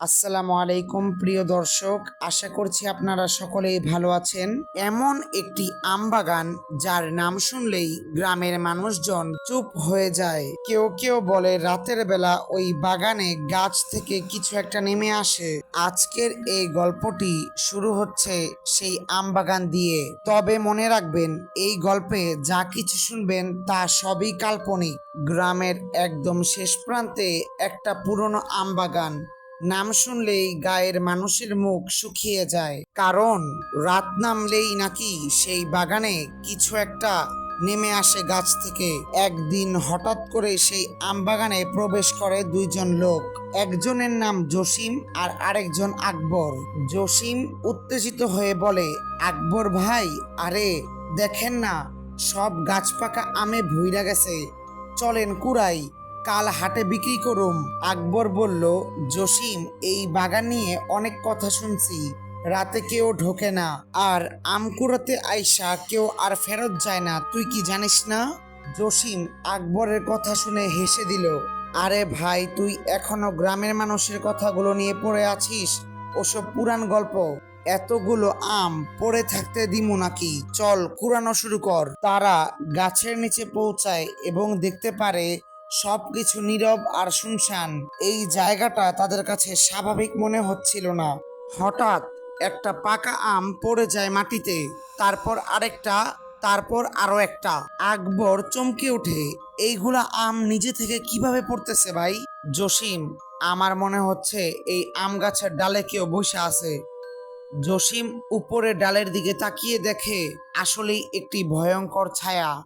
আসসালামু আলাইকুম, প্রিয় দর্শক। আশা করছি আপনারা সকলেই ভালো আছেন। এমন একটি আম বাগান, যার নাম শুনলেই গ্রামের মানুষজন চুপ হয়ে যায়। কেউ কেউ বলে রাতের বেলা ওই বাগানে গাছ থেকে কিছু একটা নেমে আসে। আজকের এই গল্পটি শুরু হচ্ছে সেই আম বাগান দিয়ে। তবে মনে রাখবেন, এই গল্পে যা কিছু শুনবেন তা সবই কাল্পনিক। গ্রামের একদম শেষ প্রান্তে একটা পুরনো আম বাগান। নাম শুনলেই গায়ের মানুষের মুখ শুকিয়ে যায়। কারণ রাত নামলেই নাকি সেই বাগানে কিছু একটা নেমে আসে গাছ থেকে। একদিন হঠাৎ করে সেই আম বাগানে প্রবেশ করে দুইজন লোক। একজনের নাম জসিম আর আরেকজন আকবর। জসিম উত্তেজিত হয়ে বলে, আকবর ভাই, আরে দেখেন না, সব গাছ পাকা আমে ভুইরা গেছে। চলেন কুড়াই। কাল হাটে বিক্রি করুম। আকবর বলল, জসিম, এই বাগান নিয়ে অনেক কথা শুনছি। রাতে কেউ ঢোকে না। আর আম কুড়াতে আইসা কেউ আর ফেরত যায় না। তুই কি জানিস না? জসিম আকবরের কথা শুনে হেসে দিল, আরে ভাই, তুই এখনও গ্রামের মানুষের কথাগুলো নিয়ে পড়ে আছিস? ওসব পুরান গল্প। এতগুলো আম পড়ে থাকতে দিমু নাকি? চল, কুড়ানো শুরু কর। তারা গাছের নিচে পৌঁছায় এবং দেখতে পারে সবকিছু নীরব আর শুনশান। এই জায়গাটা তাদের কাছে স্বাভাবিক মনে হচ্ছিল না। হঠাৎ একটা পাকা আম পড়ে যায় মাটিতে, তারপর আরেকটা, তারপর আরও একটা। আকবর চমকে ওঠে, এইগুলা আম নিজে থেকে কীভাবে পড়তেছে ভাই? জসিম, আমার মনে হচ্ছে এই আম গাছের ডালে কেউ বসে আছে। জসিম উপরে ডালের দিকে তাকিয়ে দেখে, আসলেই একটি ভয়ঙ্কর ছায়া।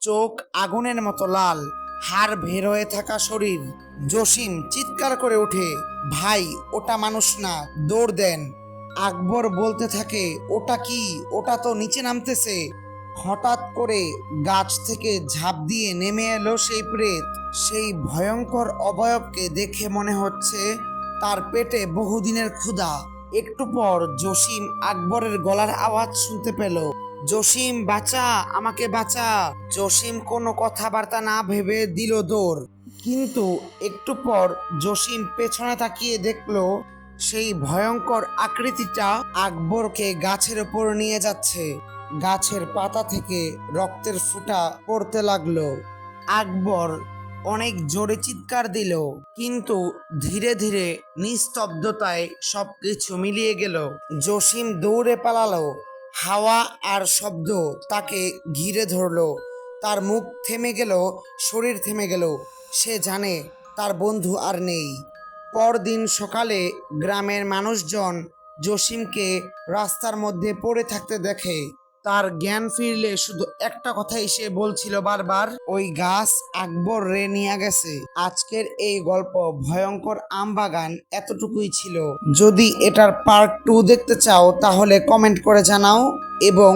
চোখ আগুনের মতো লাল। হাড় বের হয়ে থাকা শরীর, জসিম চিৎকার করে ওঠে, ভাই, ওটা মানুষ না, দৌড় দেন। আকবর বলতে থাকে, ওটা কি? ওটা তো নিচে নামতেছে। হঠাৎ করে গাছ থেকে ঝাঁপ দিয়ে নেমে এলো সেই প্রেত। সেই ভয়ঙ্কর অবয়বকে দেখে মনে হচ্ছে তার পেটে বহুদিনের ক্ষুধা। একটু পর জসিম আকবরের গলার আওয়াজ শুনতে পেল। জসিম, বাঁচা, আমাকে বাঁচা। জসিম কোনো কথাবার্তা না ভেবে দিল দৌড়। কিন্তু একটু পর জসিম পেছনে তাকিয়ে দেখল, সেই ভয়ঙ্কর আকৃতিটা আকবরকে গাছের ওপর নিয়ে যাচ্ছে। গাছের পাতা থেকে রক্তের ফুঁটা পড়তে লাগল। আকবর অনেক জোরে চিৎকার দিল, কিন্তু ধীরে ধীরে নিস্তব্ধতায় সবকিছু মিলিয়ে গেল। জসিম দৌড়ে পালালো হাওয়া আর শব্দ তাকে ঘিরে ধরল। তার মুখ থেমে গেল, শরীর থেমে গেল। সে জানে তার বন্ধু আর নেই। পরদিন সকালে গ্রামের মানুষজন জসিমকে রাস্তার মধ্যে পড়ে থাকতে দেখে। তার জ্ঞান ফিরলে শুধু একটা কথাই সে বলছিল বারবার, ওই গাছ আকবর রে নিয়ে গেছে। আজকের এই গল্প ভয়ঙ্কর আম বাগান এতটুকুই ছিল। যদি এটার পার্ট টু দেখতে চাও, তাহলে কমেন্ট করে জানাও এবং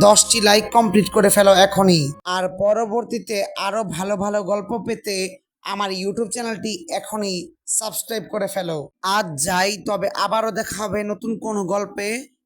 দশটি লাইক কমপ্লিট করে ফেলো এখনই। আর পরবর্তীতে আরও ভালো ভালো গল্প পেতে আমার ইউটিউব চ্যানেলটি এখনই সাবস্ক্রাইব করে ফেলো। আজ যাই, তবে আবারও দেখা হবে নতুন কোনো গল্পে।